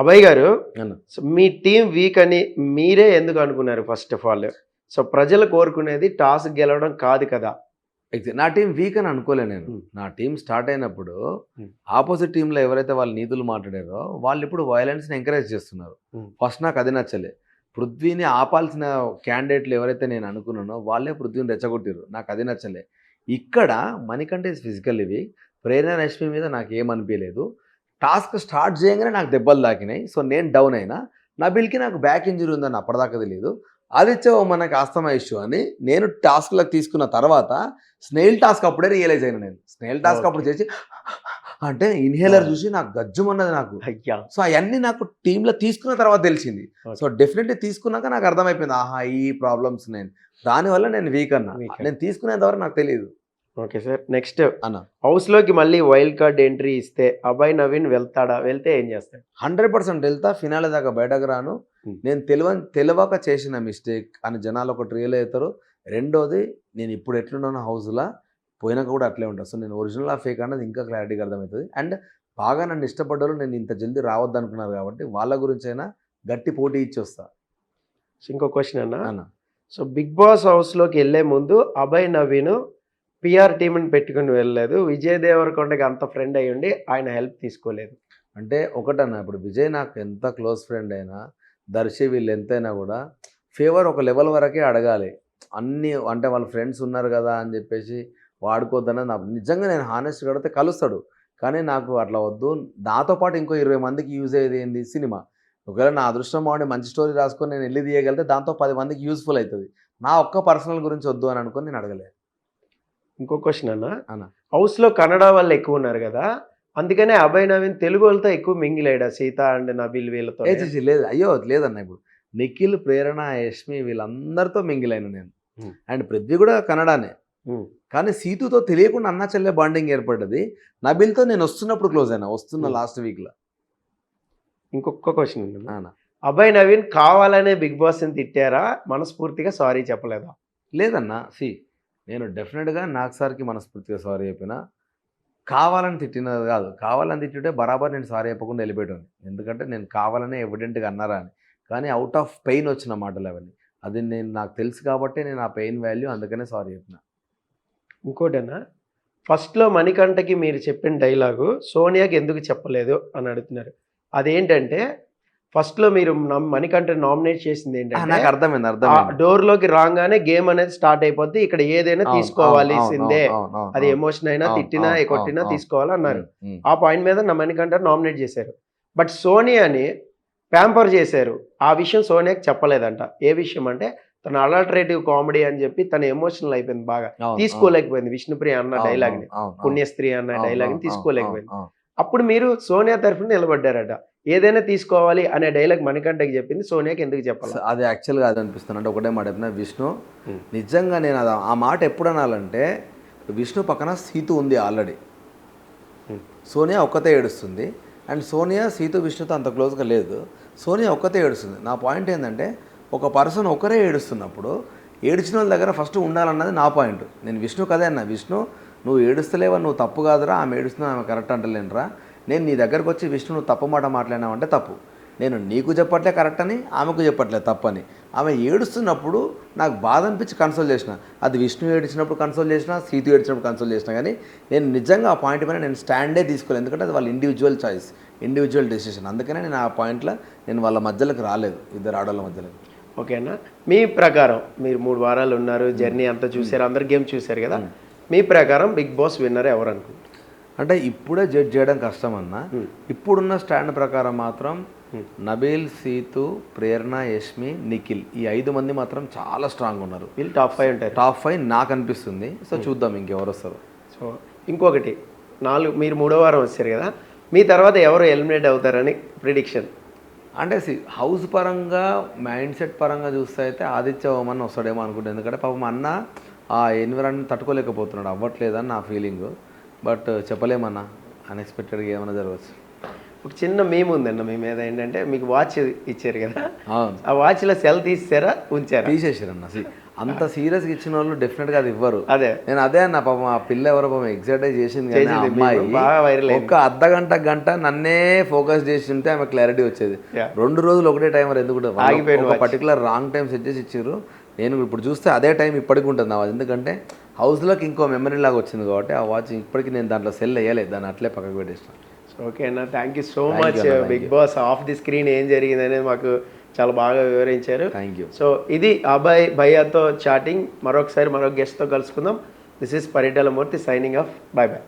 అభయ్ గారు మీ team week అని మీరే ఎందుకు అనుకున్నారు ఫస్ట్ ఆఫ్ ఆల్ సో ప్రజలు కోరుకునేది టాస్ గెలవడం కాదు కదా. నా టీం వీక్ అని అనుకోలే నేను. నా టీం స్టార్ట్ అయినప్పుడు. ఆపోజిట్ టీంలో ఎవరైతే వాళ్ళు నీతులు మాట్లాడారో వాళ్ళు ఇప్పుడు వైలెన్స్ని ఎంకరేజ్ చేస్తున్నారు. ఫస్ట్ నాకు అది నచ్చలే. పృథ్వీని ఆపాల్సిన క్యాండిడేట్లు ఎవరైతే నేను అనుకున్నానో వాళ్ళే పృథ్వీని రెచ్చగొట్టారు నాకు అది నచ్చలే. ఇక్కడ మణికంఠ ఇస్ ఫిజికల్ ఇవి ప్రేరణ రశ్మి మీద నాకు ఏమనిపించలేదు టాస్క్ స్టార్ట్ చేయగానే నాకు దెబ్బలు తాకినాయి. సో నేను డౌన్ అయినా. నబిల్కి నాకు బ్యాక్ ఇంజరీ ఉందని అప్పటిదాకా తెలియదు ఆదిత్య మనకి ఆస్తమా ఇష్యూ అని నేను టాస్క్లకు తీసుకున్న తర్వాత స్నేల్ టాస్క్ అప్పుడే రియలైజ్ అయినా నేను. స్నేల్ టాస్క్ అప్పుడు చేసి అంటే ఇన్హేలర్ చూసి నాకు గజ్జుమన్నది నాకు. సో అవన్నీ నాకు టీంలో తీసుకున్న తర్వాత తెలిసింది. సో డెఫినెట్లీ తీసుకున్నాక నాకు అర్థమైపోయింది. ఆహా ఈ ప్రాబ్లమ్స్ నేను. దానివల్ల నేను వీక్ అన్నా. నేను తీసుకునేంత వరకు నాకు తెలియదు ఓకే సార్. నెక్స్ట్ అన్న. హౌస్లోకి మళ్ళీ వైల్డ్ కార్డ్ ఎంట్రీ ఇస్తే అభయ్ నవీన్ వెళ్తాడా? వెళ్తే ఏం చేస్తాడు? హండ్రెడ్ పర్సెంట్ వెళ్తా ఫినాలే దాకా బయటకు రాను. నేను తెలివ తెలియక చేసిన మిస్టేక్ అని జనాలు ఒకటి రియల్ అవుతారు రెండోది నేను ఇప్పుడు ఎట్లున్నాను హౌస్లో పోయినాక కూడా అట్లే ఉంటాను సో నేను ఒరిజినల్ ఆ ఫేక్ అన్నది ఇంకా క్లారిటీగా అర్థమవుతుంది. అండ్ బాగా నన్ను ఇష్టపడ్డారు నేను ఇంత జల్దీ రావద్దు అనుకున్నారు కాబట్టి వాళ్ళ గురించి అయినా గట్టి పోటీ ఇచ్చి వస్తా. ఇంకో క్వశ్చన్ అన్న. అన్న. సో బిగ్ బాస్ హౌస్లోకి వెళ్ళే ముందు అభయ్ నవీన్ పిఆర్ టీంని పెట్టుకుని వెళ్ళలేదు. విజయ్ దేవరకొండకి అంత ఫ్రెండ్ అయ్యి ఉండి ఆయన హెల్ప్ తీసుకోలేదు. అంటే ఒకటన్నా ఇప్పుడు విజయ్ నాకు ఎంత క్లోజ్ ఫ్రెండ్ అయినా దర్శి వీళ్ళు ఎంతైనా కూడా ఫేవర్ ఒక లెవెల్ వరకే అడగాలి. అన్ని అంటే వాళ్ళ ఫ్రెండ్స్ ఉన్నారు కదా అని చెప్పేసి వాడుకోవద్దని నాకు నిజంగా నేను హానెస్ట్ కడితే కలుస్తాడు. కానీ నాకు అట్లా వద్దు. నాతో పాటు ఇంకో ఇరవై మందికి యూజ్ అయ్యేది ఏంది? సినిమా. ఒకవేళ నా అదృష్టం బాగుండి మంచి స్టోరీ రాసుకొని నేను వెళ్ళి తీయగలిగితే దాంతో పది మందికి యూస్ఫుల్ అవుతుంది. నా ఒక్క పర్సనల్ గురించి వద్దు అని అనుకొని నేను అడగలేదు ఇంకో క్వశ్చన్ అన్న. హౌస్లో కన్నడ వాళ్ళు ఎక్కువ ఉన్నారు కదా అందుకనే అభయ్ నవీన్ తెలుగు వాళ్ళతో ఎక్కువ మింగిల్ అయ్యాడు? సీత అండ్ నబిల్ వీళ్ళతో లేదు అయ్యో లేదన్న ఇప్పుడు. నిఖిల్ ప్రేరణ యష్మి వీళ్ళందరితో మింగిల్ అయిన నేను. అండ్ పృథ్వీ కూడా కన్నడానే. కానీ సీతుతో తెలియకుండా అన్న చెల్లె బాండింగ్ ఏర్పడ్డది. నబిల్తో నేను వస్తున్నప్పుడు క్లోజ్ అయినా వస్తున్న. లాస్ట్ వీక్లో ఇంకొక క్వశ్చన్. అభయ్ నవీన్ కావాలనే బిగ్ బాస్ని తిట్టారా? మనస్ఫూర్తిగా సారీ చెప్పలేదా? లేదన్నా సి నేను డెఫినెట్గా నాకు సార్కి మనస్ఫూర్తిగా సారీ చెప్పిన. కావాలని తిట్టినది కాదు. కావాలని తిట్టితే బరాబర్ నేను సారీ చెప్పకుండా వెళ్ళిపోయాను ఎందుకంటే నేను కావాలనే ఎవిడెంట్గా అన్నారా అని. కానీ అవుట్ ఆఫ్ పెయిన్ వచ్చిన మాటలు అవన్నీ. అది నేను నాకు తెలుసు కాబట్టి నేను ఆ పెయిన్ వాల్యూ అందుకనే సారీ చెప్పిన. ఇంకోటేనా ఫస్ట్లో మణికంఠకి మీరు చెప్పిన డైలాగు సోనియాకి ఎందుకు చెప్పలేదు అని అడుగుతున్నారు. అదేంటంటే ఫస్ట్లో మీరు నమ్- మణికంఠ నామినేట్ చేసింది ఏంటంటే నాకు అర్థమైంది అర్థమైంది. డోర్లోకి రాగానే గేమ్ అనేది స్టార్ట్ అయిపోద్ది. ఇక్కడ ఏదైనా తీసుకోవాల్సిందే అది. ఎమోషన్ అయినా తిట్టినా కొట్టినా తీసుకోవాలన్నారు ఉమ్, ఉమ్. ఆ పాయింట్ మీద నా మణికంఠ నామినేట్ చేశారు. బట్ సోనియాని ప్యాంపర్ చేశారు. ఆ విషయం సోనియాకి చెప్పలేదంట. ఏ విషయం అంటే తన అలల్టరేటివ్ కామెడీ అని చెప్పి తన ఎమోషనల్ అయిపోయింది బాగా. తీసుకోలేకపోయింది. విష్ణుప్రియ అన్న డైలాగ్ని పుణ్యస్త్రీ అన్న డైలాగ్ని తీసుకోలేకపోయింది. అప్పుడు మీరు సోనియా తరఫున నిలబడ్డారట. ఏదైనా తీసుకోవాలి అనే డైలాగ్ మణికంఠకి చెప్పింది సోనియాకి ఎందుకు చెప్పాలి? అది యాక్చువల్గా అది అనిపిస్తుంది అంటే ఒకటే మాట చెప్పిన విష్ణు. నిజంగా నేను అది ఆ మాట ఎప్పుడు అనాలంటే విష్ణు పక్కన సీతు ఉంది ఆల్రెడీ. సోనియా ఒక్కతే ఏడుస్తుంది. అండ్ సోనియా సీతు విష్ణుతో అంత క్లోజ్గా లేదు. సోనియా ఒక్కతే ఏడుస్తుంది. నా పాయింట్ ఏంటంటే ఒక పర్సన్ ఒకరే ఏడుస్తున్నప్పుడు ఏడ్చిన వాళ్ళ దగ్గర ఫస్ట్ ఉండాలన్నది నా పాయింట్. నేను విష్ణు కదే అన్న విష్ణు నువ్వు ఏడుస్తలేవా నువ్వు తప్పు కాదురా ఆమె ఏడుస్తున్నా ఆమె కరెక్ట్ అంటలేనురా. నేను నీ దగ్గరకు వచ్చి విష్ణు నువ్వు తప్పు మాట మాట్లాడినావంటే తప్పు. నేను నీకు చెప్పట్లే కరెక్ట్ అని ఆమెకు చెప్పట్లే తప్పని. ఆమె ఏడుస్తున్నప్పుడు నాకు బాధ అనిపించి కన్సోల్ చేసిన. అది విష్ణు ఏడిచినప్పుడు కన్సోల్ చేసిన సీతు ఏడిచినప్పుడు కన్సోల్ చేసిన. కానీ నేను నిజంగా ఆ పాయింట్ పైన నేను స్టాండే తీసుకోలేదు. ఎందుకంటే అది వాళ్ళ ఇండివిజువల్ చాయిస్ ఇండివిజువల్ డెసిషన్ అందుకనే నేను ఆ పాయింట్లో నేను వాళ్ళ మధ్యలోకి రాలేదు. ఇద్దరు ఆడవాళ్ళ మధ్యలోకి. ఓకేనా మీ ప్రకారం మీరు మూడు వారాలు ఉన్నారు జర్నీ అంతా చూసారు అందరు గేమ్ చూసారు కదా? మీ ప్రకారం బిగ్ బాస్ విన్నర్ ఎవరు అనుకుంటారు అంటే ఇప్పుడే జడ్జ్ చేయడం కష్టం అన్న Hmm. ఇప్పుడున్న స్టాండ్ ప్రకారం మాత్రం Hmm. నబీల్ సీతు ప్రేరణ యష్మి నిఖిల్ ఈ ఐదు మంది మాత్రం చాలా స్ట్రాంగ్ ఉన్నారు. వీళ్ళు టాప్ ఫైవ్ ఉంటారు టాప్ ఫైవ్ నాకు అనిపిస్తుంది. సో చూద్దాం ఇంకెవరు వస్తారు. సో ఇంకొకటి నాలుగు మీరు మూడో వారం వచ్చారు కదా మీ తర్వాత ఎవరు ఎలిమినేట్ అవుతారని ప్రిడిక్షన్ అంటే సి హౌస్ పరంగా మైండ్ సెట్ పరంగా చూస్తే అయితే ఆదిత్య ఓమన్ వస్తాడేమో అనుకుంటాను ఎందుకంటే పాపం అన్న ఆ ఎన్విరాన్మెంట్ తట్టుకోలేకపోతున్నాడు. అవ్వట్లేదని నా ఫీలింగ్ బట్ చెప్పలేమన్నా అన్ఎక్స్పెక్టెడ్గా ఏమైనా జరగచ్చు ఒక చిన్న మేము ఉందన్న మీ మీద ఏంటంటే మీకు వాచ్ ఇచ్చారు కదా? ఆ వాచ్లో సెల్ తీసారా ఉంచారా? తీసేసారన్న అంత సీరియస్గా ఇచ్చిన వాళ్ళు డెఫినెట్గా అది ఇవ్వరు. అదే. నేను అదే అన్న పాపం ఆ పిల్ల ఎవరో పాపం ఎగ్జైట్ చేసింది. అమ్మాయి. ఒక్క అర్ధ గంట గంట నన్నే ఫోకస్ చేసి ఉంటే ఆమె క్లారిటీ వచ్చేది. రెండు రోజులు ఒకటే టైమర్ ఎందుకు? ఒక. పర్టికులర్ రాంగ్ టైం సెట్ చేసి ఇచ్చారు నేను ఇప్పుడు చూస్తే అదే టైం ఇప్పటికి ఉంటుంది నా. ఎందుకంటే హౌస్లోకి ఇంకో మెమరీ లాగా వచ్చింది కాబట్టి ఆ వాచ్ ఇప్పటికి నేను దాంట్లో సెల్ వేయలేదు దాన్ని అట్లే పక్కకు పెట్టేసిన. ఓకే అన్న thank you so much Bigg Boss off the screen ఏం జరిగింది అనేది మాకు చాలా బాగా వివరించారు. థ్యాంక్ యూ సో ఇది అబ్బాయి భయ్యాతో చాటింగ్ మరొకసారి మరొక గెస్ట్తో కలుసుకుందాం. This is Paritala Murthy signing off bye bye